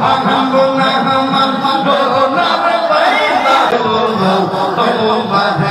Oh, my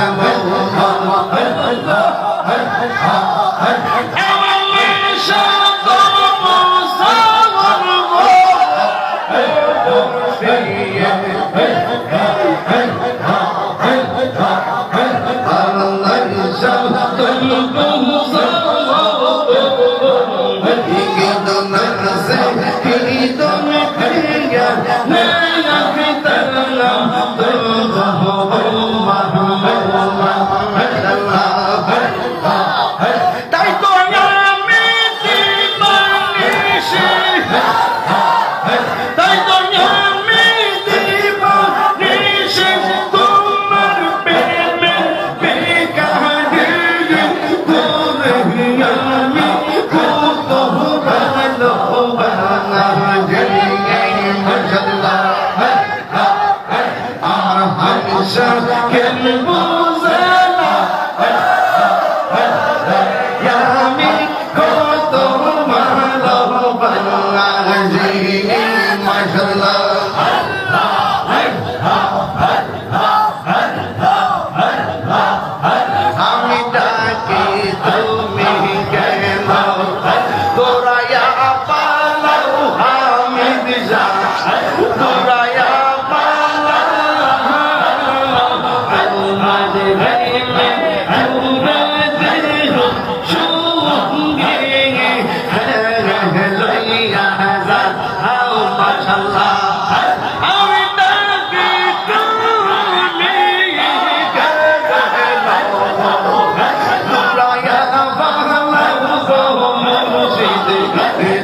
এই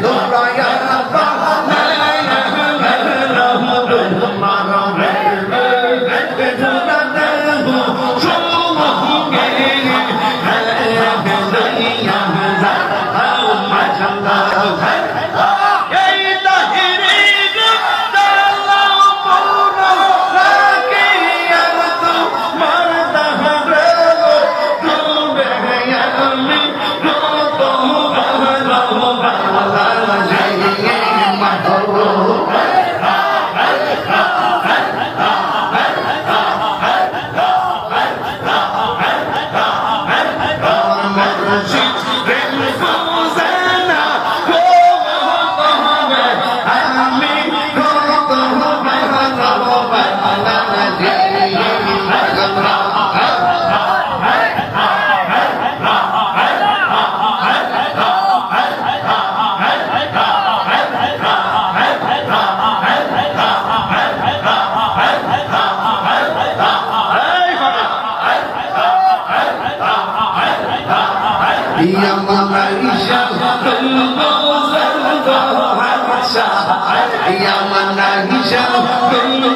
Ya mana hijau, belum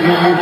ইমরাইল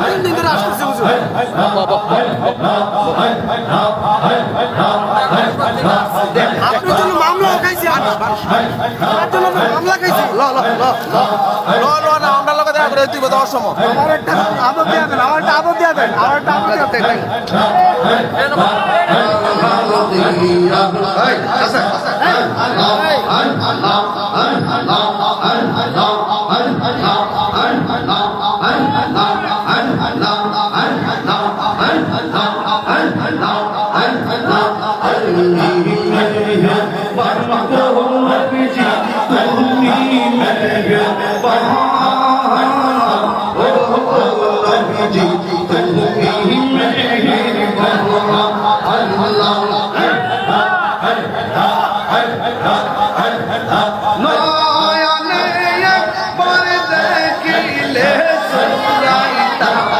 তিন দিন ধরে আসতেছে হুজুর আপনার জন্য মামলা খাইছি। আপনার জন্য মামলা খাইছি ল ল ল ল ল না আমরা লোকে দেখা করে তুই যাওয়ার সময় আমার একটা আদর দিয়া দেন আমার একটা আদর দিয়া দেন আমার একটা আদর দিয়া দেন Allah 的。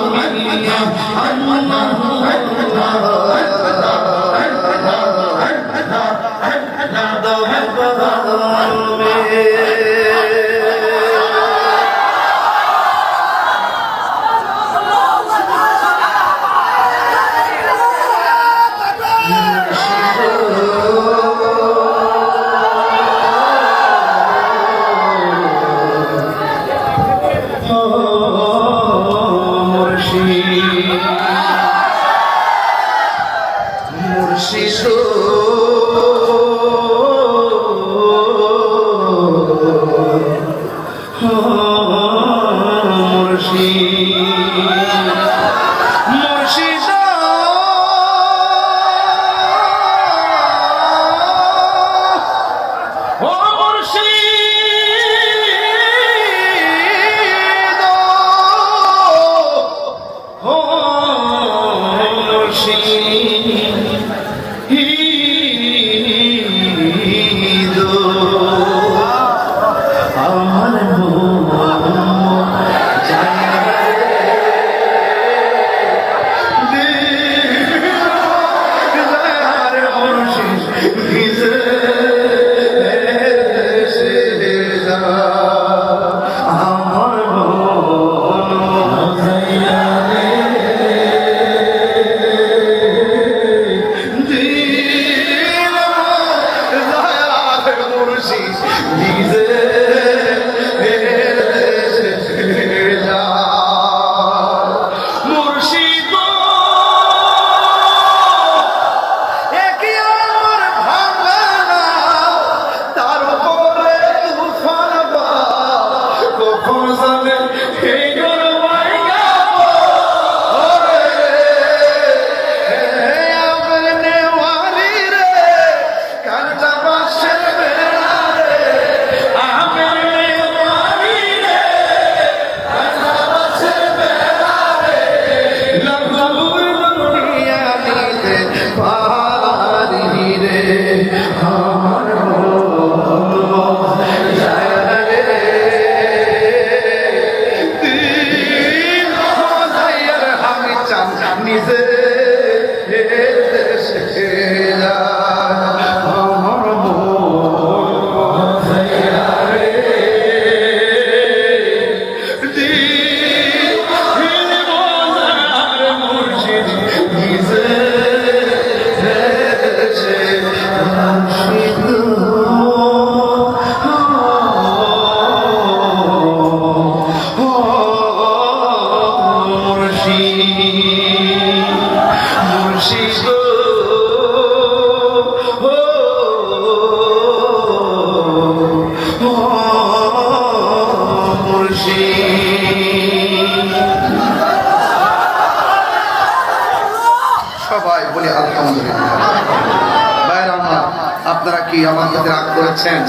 কি আমার সাথে রাগ করেছেন?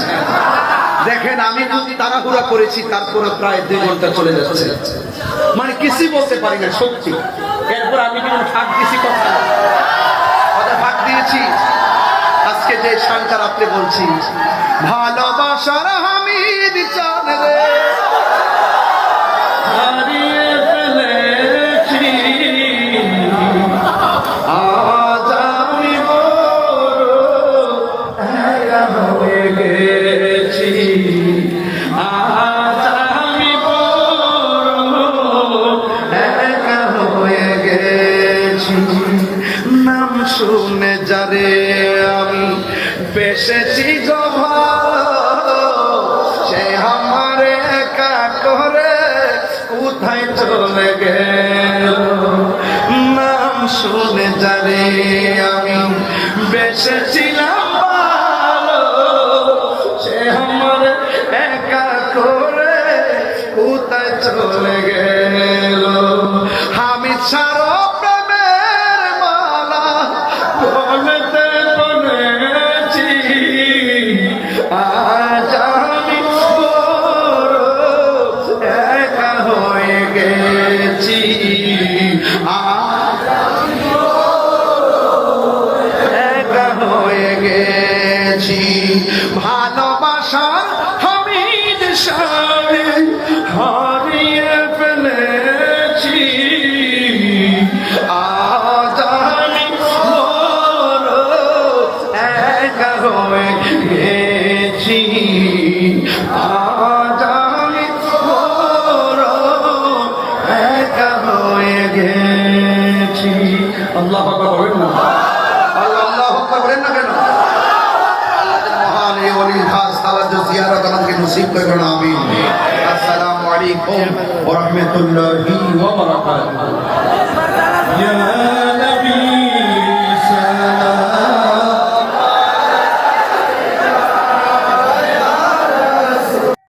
দেখেন, আমি তাড়াহুড়া করেছি, তারপরে প্রায় দুই ঘণ্টা চলে যাচ্ছে। মানে কিছুই বলতে পারি না, সত্যি। এরপর আমি কিন্তু ফাঁক দিছি কথা। কথা ফাঁক দিয়েছি। আজকে যে শানটা রাত্রে বলছি, ভালোবাসার হামিদ চান একা করে কোথায় চলে গেল? আমি ছাড়ো আল্লাহ বলেন না। আল্লাহ আল্লাহ আকবার বলেন না কেন? মহান এই ওলির খাস তাওয়াজ্জুহ জিয়ারত আমাদেরকে নসিব করুন আমিন। আসসালামু আলাইকুম ওয়া রাহমাতুল্লাহি ওয়া বারাকাতুহু।